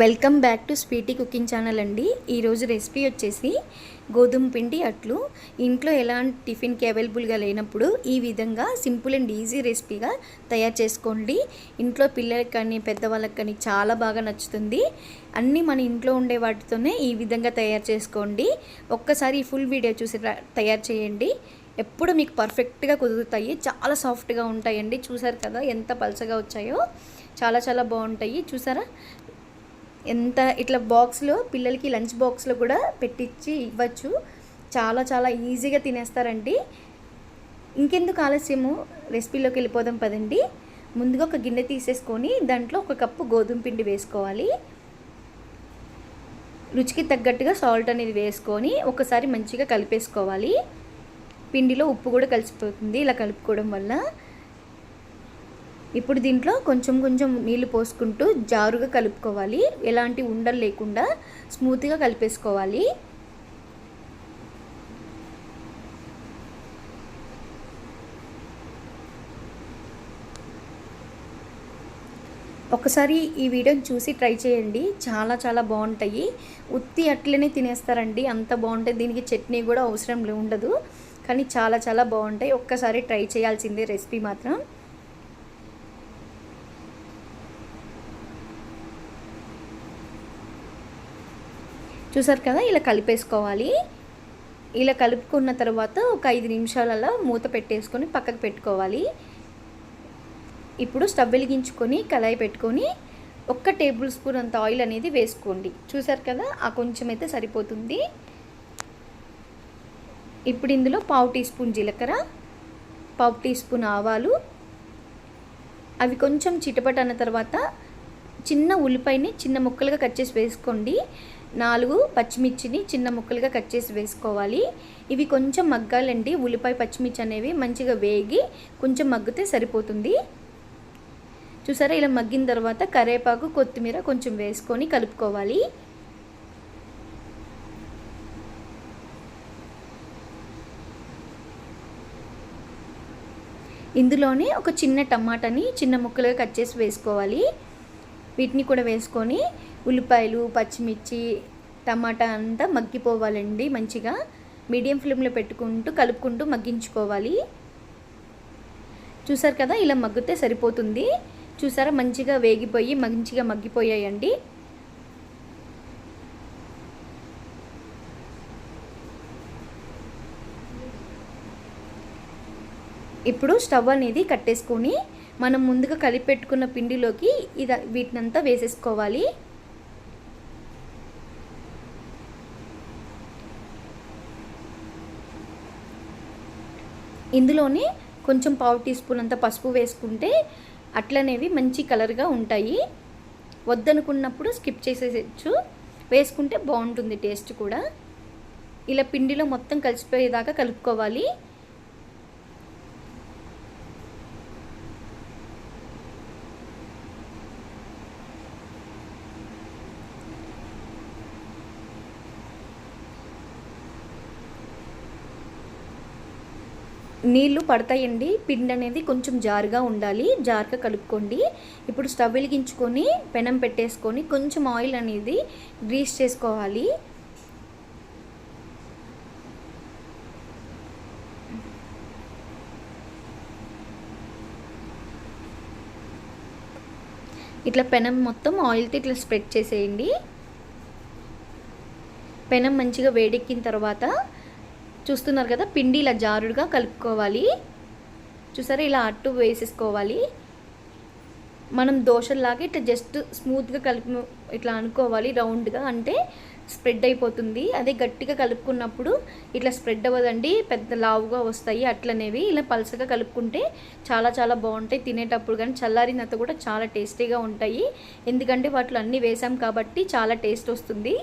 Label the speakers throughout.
Speaker 1: Welcome back to Sweety cooking channel అండి. ఈరోజు recipe వచ్చేసి గోధుమ పిండి అట్లు. ఇంట్లో ఎలాంటి టిఫిన్కి అవైలబుల్గా లేనప్పుడు ఈ విధంగా సింపుల్ అండ్ ఈజీ రెసిపీగా తయారు చేసుకోండి. ఇంట్లో పిల్లలకి కానీ పెద్దవాళ్ళకి కానీ చాలా బాగా నచ్చుతుంది. అన్నీ మన ఇంట్లో ఉండే వాటితోనే ఈ విధంగా తయారు చేసుకోండి. ఒక్కసారి ఈ ఫుల్ వీడియో చూసి తయారు చేయండి. ఎప్పుడు మీకు పర్ఫెక్ట్గా కుదురుతాయి. చాలా సాఫ్ట్గా ఉంటాయండి. చూసారు కదా ఎంత పలసగా వచ్చాయో. చాలా చాలా బాగుంటాయి. చూసారా? ఎంత ఇట్లా బాక్స్లో పిల్లలకి లంచ్ బాక్స్లో కూడా పెట్టించి ఇవ్వచ్చు. చాలా చాలా ఈజీగా తినేస్తారండి. ఇంకెందుకు ఆలస్యము? రెసిపీలోకి వెళ్ళిపోదాం పదండి. ముందుగా ఒక గిన్నె తీసేసుకొని దాంట్లో ఒక కప్పు గోధుమ పిండి వేసుకోవాలి. రుచికి తగ్గట్టుగా సాల్ట్ అనేది వేసుకొని ఒకసారి మంచిగా కలిపేసుకోవాలి. పిండిలో ఉప్పు కూడా కలిసిపోతుంది. ఇలా కలుపుకోవడం వల్ల ఇప్పుడు దీంట్లో కొంచెం కొంచెం నీళ్ళు పోసుకుంటూ జారుగా కలుపుకోవాలి. ఎలాంటి ఉండలు లేకుండా స్మూత్గా కలిపేసుకోవాలి. ఒకసారి ఈ వీడియోని చూసి ట్రై చేయండి. చాలా చాలా బాగుంటాయి. ఉత్తి అట్లనే తినేస్తారండి. అంత బాగుంటాయి. దీనికి చట్నీ కూడా అవసరం లే- ఉండదు. కానీ చాలా చాలా బాగుంటాయి. ఒక్కసారి ట్రై చేయాల్సిందే రెసిపీ మాత్రం. చూసారు కదా ఇలా కలిపేసుకోవాలి. ఇలా కలుపుకున్న తర్వాత ఒక ఐదు నిమిషాలలో మూత పెట్టేసుకొని పక్కకు పెట్టుకోవాలి. ఇప్పుడు స్టవ్ వెలిగించుకొని కళాయి పెట్టుకొని ఒక్క టేబుల్ స్పూన్ అంత ఆయిల్ అనేది వేసుకోండి. చూసారు కదా ఆ కొంచెం అయితే సరిపోతుంది. ఇప్పుడు ఇందులో పావు టీ స్పూన్ జీలకర్ర పావు టీ స్పూన్ ఆవాలు. అవి కొంచెం చిటపట అన్న తర్వాత చిన్న ఉల్లిపాయని చిన్న ముక్కలుగా కట్ చేసి వేసుకోండి. నాలుగు పచ్చిమిర్చిని చిన్న ముక్కలుగా కట్ చేసి వేసుకోవాలి. ఇవి కొంచెం మగ్గాలండి. ఉల్లిపాయ పచ్చిమిర్చి అనేవి మంచిగా వేగి కొంచెం మగ్గితే సరిపోతుంది. చూసారా? ఇలా మగ్గిన తర్వాత కరేపాకు కొత్తిమీర కొంచెం వేసుకొని కలుపుకోవాలి. ఇందులోనే ఒక చిన్న టమాటాని చిన్న ముక్కలుగా కట్ చేసి వేసుకోవాలి. వీటిని కూడా వేసుకొని ఉల్లిపాయలు పచ్చిమిర్చి టమాటా అంతా మగ్గిపోవాలండి మంచిగా. మీడియం ఫ్లేమ్లో పెట్టుకుంటూ కలుపుకుంటూ మగ్గించుకోవాలి. చూసారు కదా ఇలా మగ్గితే సరిపోతుంది. చూసారా మంచిగా వేగిపోయి మంచిగా మగ్గిపోయాయండి. ఇప్పుడు స్టవ్ అనేది కట్టేసుకొని మనం ముందుగా కలిపెట్టుకున్న పిండిలోకి ఇది వీటినంతా వేసేసుకోవాలి. ఇందులోనే కొంచెం పావు టీ స్పూన్ అంత పసుపు వేసుకుంటే అట్లనేవి మంచి కలర్గా ఉంటాయి. వద్దనుకున్నప్పుడు స్కిప్ చేసేయచ్చు. వేసుకుంటే బాగుంటుంది టేస్ట్ కూడా. ఇలా పిండిలో మొత్తం కలిసిపోయేదాకా కలుపుకోవాలి. నీళ్ళు పడతాయండి. పిండి అనేది కొంచెం జారుగా ఉండాలి. జారుగా కలుపుకోండి. ఇప్పుడు స్టవ్ వెలిగించుకొని పెనం పెట్టేసుకొని కొంచెం ఆయిల్ అనేది గ్రీస్ చేసుకోవాలి. ఇట్లా పెనం మొత్తం ఆయిల్తో ఇట్లా స్ప్రెడ్ చేసేయండి. పెనం మంచిగా వేడెక్కిన తర్వాత చూస్తున్నారు కదా పిండి ఇలా జారుడుగా కలుపుకోవాలి. చూసారా ఇలా అట్టు వేసేసుకోవాలి. మనం దోశల్లాగా ఇట్లా జస్ట్ స్మూత్గా కలుపు ఇట్లా అనుకోవాలి రౌండ్గా అంటే స్ప్రెడ్ అయిపోతుంది. అదే గట్టిగా కలుపుకున్నప్పుడు ఇట్లా స్ప్రెడ్ అవ్వదండి పెద్ద లావుగా వస్తాయి అట్లనేవి. ఇలా పలసగా కలుపుకుంటే చాలా చాలా బాగుంటాయి తినేటప్పుడు కానీ చల్లారినంత కూడా చాలా టేస్టీగా ఉంటాయి. ఎందుకంటే వాటిలో అన్నీ వేసాం కాబట్టి చాలా టేస్ట్ వస్తుంది.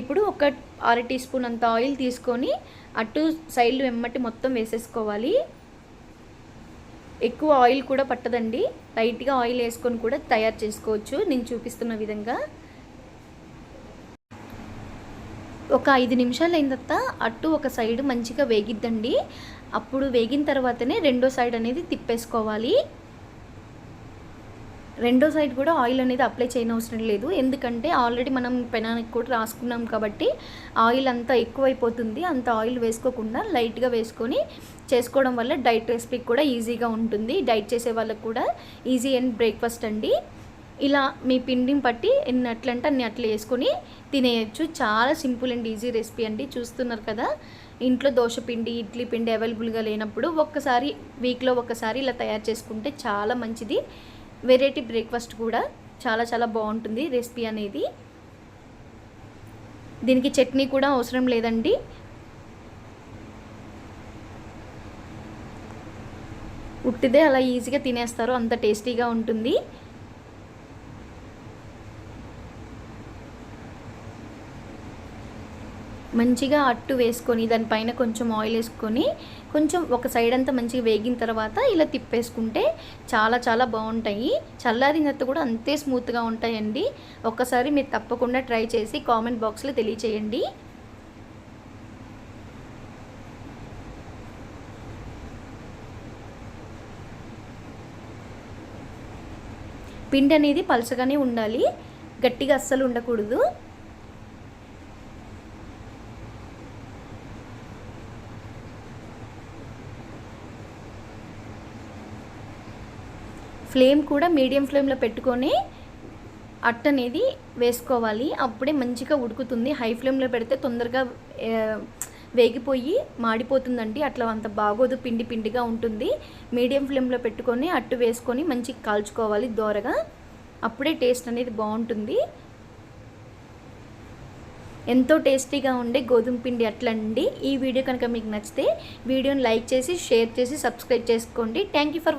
Speaker 1: ఇప్పుడు ఒక అర టీ స్పూన్ అంత ఆయిల్ తీసుకొని అటు సైడ్లు వెమ్మటి మొత్తం వేసేసుకోవాలి. ఎక్కువ ఆయిల్ కూడా పట్టదండి. లైట్గా ఆయిల్ వేసుకొని కూడా తయారు చేసుకోవచ్చు. నేను చూపిస్తున్న విధంగా. ఒక ఐదు నిమిషాలు అయిన తర్వాత అటు ఒక సైడ్ మంచిగా వేగిద్దండి. అప్పుడు వేగిన తర్వాతనే రెండో సైడ్ అనేది తిప్పేసుకోవాలి. రెండో సైడ్ కూడా ఆయిల్ అనేది అప్లై చేయనవసరం లేదు. ఎందుకంటే ఆల్రెడీ మనం పెనానికి కూడా రాసుకున్నాం కాబట్టి ఆయిల్ అంతా ఎక్కువైపోతుంది. అంత ఆయిల్ వేసుకోకుండా లైట్గా వేసుకొని చేసుకోవడం వల్ల డైట్ రెసిపీకి కూడా ఈజీగా ఉంటుంది. డైట్ చేసే వాళ్ళకి కూడా ఈజీ అండ్ బ్రేక్ఫాస్ట్ అండి. ఇలా మీ పిండిని పట్టి ఎన్ని అట్లంటే అన్ని అట్లా వేసుకొని తినేయచ్చు. చాలా సింపుల్ అండ్ ఈజీ రెసిపీ అండి. చూస్తున్నారు కదా ఇంట్లో దోశ పిండి ఇడ్లీ పిండి అవైలబుల్గా లేనప్పుడు ఒక్కసారి వీక్లో ఒక్కసారి ఇలా తయారు చేసుకుంటే చాలా మంచిది. వెరైటీ బ్రేక్ఫాస్ట్ కూడా చాలా చాలా బాగుంటుంది రెసిపీ అనేది. దీనికి చట్నీ కూడా అవసరం లేదండి. ఉట్టిదే అలా ఈజీగా తినేస్తారు అంత టేస్టీగా ఉంటుంది. మంచిగా అట్టు వేసుకొని దానిపైన కొంచెం ఆయిల్ వేసుకొని కొంచెం ఒక సైడ్ అంతా మంచిగా వేగిన తర్వాత ఇలా తిప్పేసుకుంటే చాలా చాలా బాగుంటాయి. చల్లారినంత కూడా అంతే స్మూత్గా ఉంటాయండి. ఒక్కసారి మీరు తప్పకుండా ట్రై చేసి కామెంట్ బాక్స్లో తెలియచేయండి. పిండి అనేది పలచగానే ఉండాలి. గట్టిగా అస్సలు ఉండకూడదు. ఫ్లేమ్ కూడా మీడియం ఫ్లేమ్లో పెట్టుకొని అట్ట అనేది వేసుకోవాలి. అప్పుడే మంచిగా ఉడుకుతుంది. హై ఫ్లేమ్లో పెడితే తొందరగా వేగిపోయి మాడిపోతుందండి. అట్లా అంత బాగోదు. పిండి పిండిగా ఉంటుంది. మీడియం ఫ్లేమ్లో పెట్టుకొని అట్టు వేసుకొని మంచిగా కాల్చుకోవాలి దోరగా. అప్పుడే టేస్ట్ అనేది బాగుంటుంది. ఎంతో టేస్టీగా ఉండే గోధుమ పిండి అట్లండి. ఈ వీడియో కనుక మీకు నచ్చితే వీడియోని లైక్ చేసి షేర్ చేసి సబ్స్క్రైబ్ చేసుకోండి. Thank you for